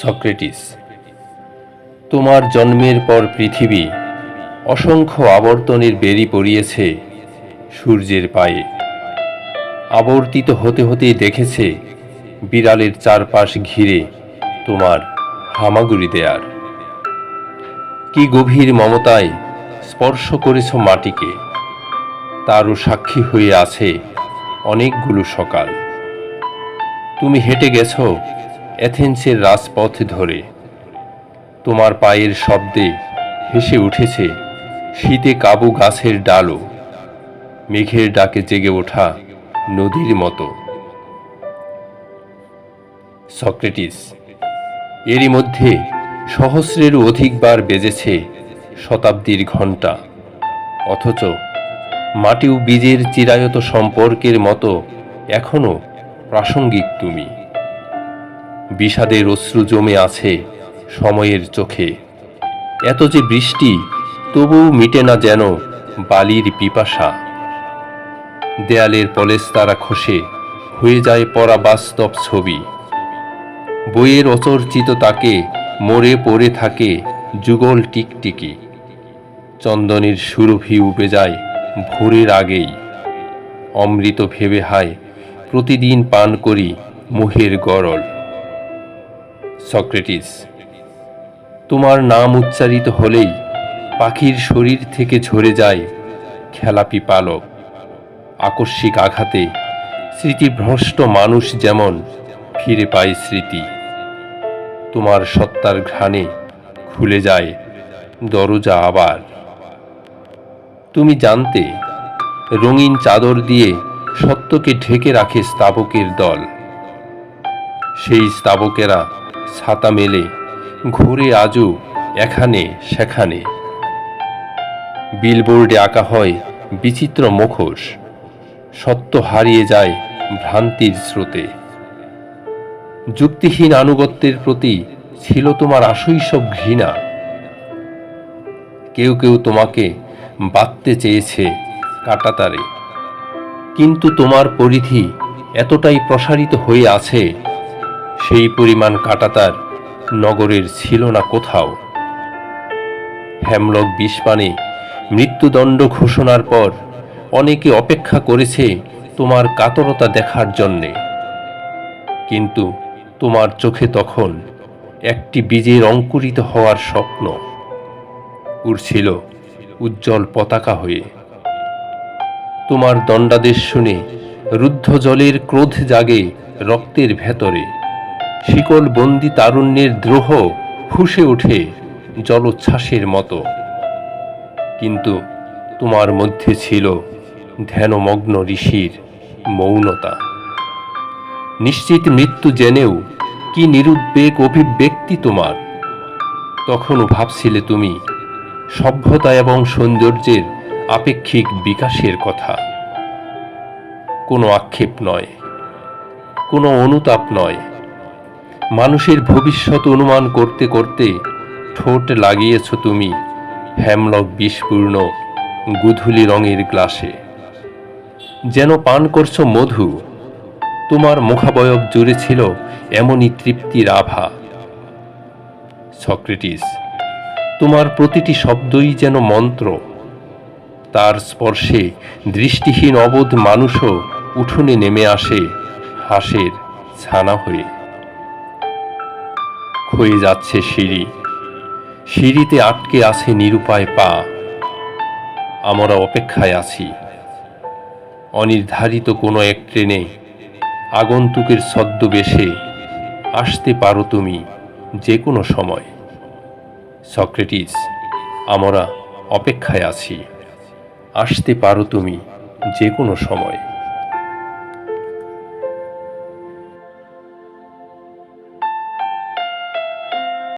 Socrates, তোমার জন্মের পর পৃথিবী অসংখ্য আবর্তনের বেরি পড়িয়েছে সূর্যের পায়ে। আবর্তিত হতে হতেই দেখেছে বিড়ালের চারপাশ ঘিরে তোমার হামাগুড়ি দেয়ার। কি গভীর মমতায় স্পর্শ করেছ মাটিকে, তারও সাক্ষী হয়ে আছে অনেকগুলো সকাল। তুমি হেঁটে গেছো অ্যাথেন্সের রাজপথ ধরে। তোমার পায়ের শব্দে হেসে উঠেছে, শীতে কাবু গাছের ডালও। মেঘের ডাকে জেগে ওঠা নদীর মতো। সক্রেটিস, এরই মধ্যে সহস্রেরও অধিকবার বেজেছে শতাব্দীর ঘণ্টা। অথচ মাটি ও বীজের চিরায়ত সম্পর্কের মতো এখনও প্রাসঙ্গিক তুমি। বিষাদের অশ্রু জমে আছে সময়ের চোখে। এত যে বৃষ্টি, তবুও মিটে না যেন বালির পিপাসা। দেয়ালের পলেস্তারা খসে, হয়ে যায় পরা বাস্তব ছবি। বইয়ের অচর্চিত তাকে মরে পড়ে থাকে যুগল টিকটিকি। চন্দনের সুরভি উবে যায় ভোরের আগেই। অমৃত ভেবে হায়, প্রতিদিন পান করি মোহের গরল। সক্রেটিস, তোমার নাম উচ্চারিত হলেই পাখির শরীর থেকে ঝরে যায় খেলাপি পালক। আকস্মিক আঘাতে স্মৃতিভ্রষ্ট মানুষ যেমন ফিরে পায় স্মৃতি। তোমার সত্তার ঘ্রাণে খুলে যায় দরজা আবার। তুমি জানতে রঙিন চাদর দিয়ে সত্যকে ঢেকে রাখে স্তাবকের দল। সেই স্তাবকেরা ছাতা মেলে, ঘুরে আজও এখানে সেখানে। বিলবোর্ডে আঁকা হয় বিচিত্র মুখোশ, সত্য হারিয়ে যায় ভ্রান্তির স্রোতে। যুক্তিহীন আনুগত্যের প্রতি ছিল তোমার আসৈসব ঘৃণা। কেউ কেউ তোমাকে বাঁধতে চেয়েছে কাটাতারে। কিন্তু তোমার পরিধি এতটাই প্রসারিত হয়ে আছে সেই পরিমাণ কাটাতার নগরের ছিল না কোথাও। হ্যামলক বিষপানে মৃত্যুদণ্ড ঘোষণার পর অনেকে অপেক্ষা করেছে তোমার কাতরতা দেখার জন্যে। কিন্তু তোমার চোখে তখন একটি বীজের অঙ্কুরিত হওয়ার স্বপ্ন। উড়ছিল উজ্জ্বল পতাকা হয়ে। তোমার দণ্ডাদেশ শুনে রুদ্ধ জলের ক্রোধ জাগে রক্তের ভেতরে। শিকল বন্দি তারুণ্যের দ্রোহ ফুসে ওঠে জলোচ্ছ্বাসের মতো। কিন্তু তোমার মধ্যে ছিল ধ্যানমগ্ন ঋষির মৌনতা। নিশ্চিত মৃত্যু জেনেও কি নিরুদ্বেগ অভিব্যক্তি তোমার? তখনও ভাবছিলে তুমি সভ্যতা এবং সৌন্দর্যের আপেক্ষিক বিকাশের কথা। কোনো আক্ষেপ নয়, কোনো অনুতাপ নয় মানুষের ভবিষ্যৎ অনুমান করতে করতে ঠোঁট লাগিয়েছ তুমি হ্যামলক বিষপূর্ণ গুধুলি রঙের গ্লাসে। যেন পান করছ মধু, তোমার মুখাবয়ব জুড়ে ছিল এমনই তৃপ্তির আভা সক্রেটিস, তোমার প্রতিটি শব্দই যেন মন্ত্র, তার স্পর্শে দৃষ্টিহীন অবোধ মানুষও উঠোনে নেমে আসে হাসের ছানা হয়ে। ক্ষয়ে যাচ্ছে সিঁড়ি। সিঁড়িতে আটকে আছে নিরুপায় পা। আমরা অপেক্ষায় আছি। অনির্ধারিত কোনো এক ট্রেনে আগন্তুকের ছদ্মবেশে আসতে পারো তুমি যে কোনো সময়। সক্রেটিস, আমরা অপেক্ষায় আছি। আসতে পারো তুমি যে কোনো সময়।